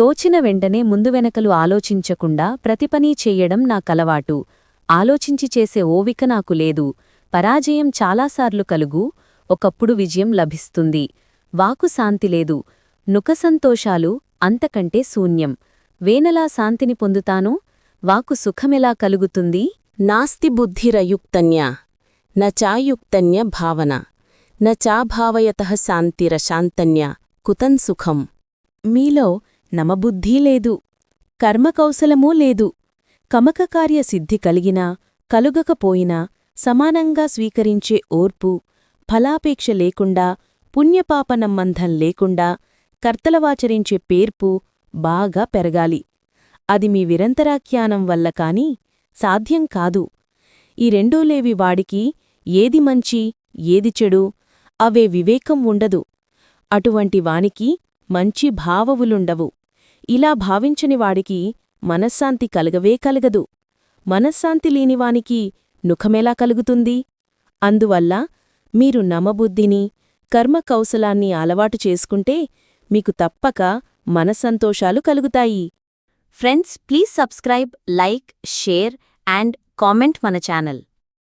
తోచిన వెంటనే ముందువెనకలు ఆలోచించకుండా ప్రతిపనీ చెయ్యడం నా కలవాటు. ఆలోచించి చేసే ఓవిక నాకు లేదు. పరాజయం చాలాసార్లు కలుగు ఒకప్పుడు విజయం లభిస్తుంది. వాకు శాంతి లేదు. నుక సంతోషాలు అంతకంటే శూన్యం. వేనలా శాంతిని పొందుతాను? వాకు సుఖమెలా కలుగుతుంది? నాస్తి బుద్ధిరయుక్తన్య న చాయుక్తన్య భావన న శాంతిరశాంతన్య కుతం సుఖం. మీలో నమబుద్ధీ లేదు. కర్మకౌశలమూ లేదు. కమకకార్య సిద్ధి కలిగినా కలుగకపోయినా సమానంగా స్వీకరించే ఓర్పు ఫలాపేక్ష లేకుండా పుణ్యపాపనమ్మంధం లేకుండా కర్తలవాచరించే పేర్పు బాగా పెరగాలి. అది మీ విరంతరాఖ్యానం వల్ల కాని సాధ్యం కాదు. ఈ రెండూ లేవి వాడికి ఏది మంచి ఏది చెడు అవే వివేకం ఉండదు. అటువంటి వానికి మంచి భావవులుండవు. ఇలా భావించనివాడికి మనశ్శాంతి కలగవే కలగదు. మనశ్శాంతి లేనివానికి నుఖమెలా కలుగుతుంది? అందువల్ల మీరు నమబుద్ధిని కర్మకౌశలాన్ని అలవాటు చేసుకుంటే మీకు తప్పక మనసంతోషాలు కలుగుతాయి. Friends please subscribe like share and comment మన ఛానల్.